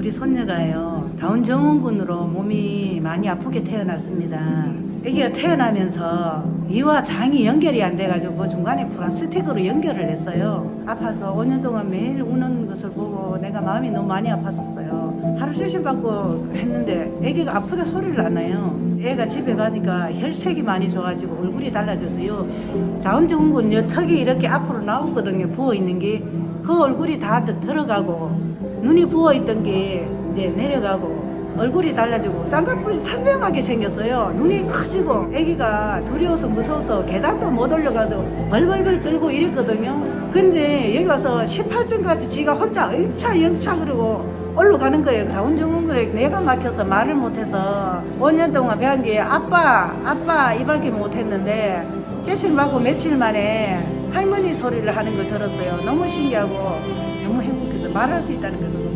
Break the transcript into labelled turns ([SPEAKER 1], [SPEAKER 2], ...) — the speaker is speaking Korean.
[SPEAKER 1] 우리 손녀가요 다운 증후군으로 몸이 많이 아프게 태어났습니다. 아기가 태어나면서 이와 장이 연결이 안 돼가지고 중간에 플라스틱으로 연결을 했어요. 아파서 5년 동안 매일 우는 것을 보고 내가 마음이 너무 많이 아팠었어요. 하루 세신 받고 했는데 아기가 아프다 소리를 안 해요. 애가 집에 가니까 혈색이 많이 좋아지고 얼굴이 달라졌어요. 다운증후군 여 턱이 이렇게 앞으로 나오거든요. 부어 있는 게 그 얼굴이 다 들어가고 눈이 부어 있던 게 이제 내려가고 얼굴이 달라지고 쌍꺼풀이 선명하게 생겼어요. 눈이 커지고 아기가 두려워서 무서워서 계단도 못 올라가도 벌벌벌 떨고 이랬거든요. 근데 여기 와서 18층까지 지가 혼자 영차 영차 그러고 올라가는 거예요. 다운증후군에 내가 막혀서 말을 못해서 5년 동안 배운 게 아빠 아빠 이밖에 못했는데 세신 받고 며칠 만에 할머니 소리를 하는 걸 들었어요. 너무 신기하고 너무 행복해서 말할 수 있다는 거 너무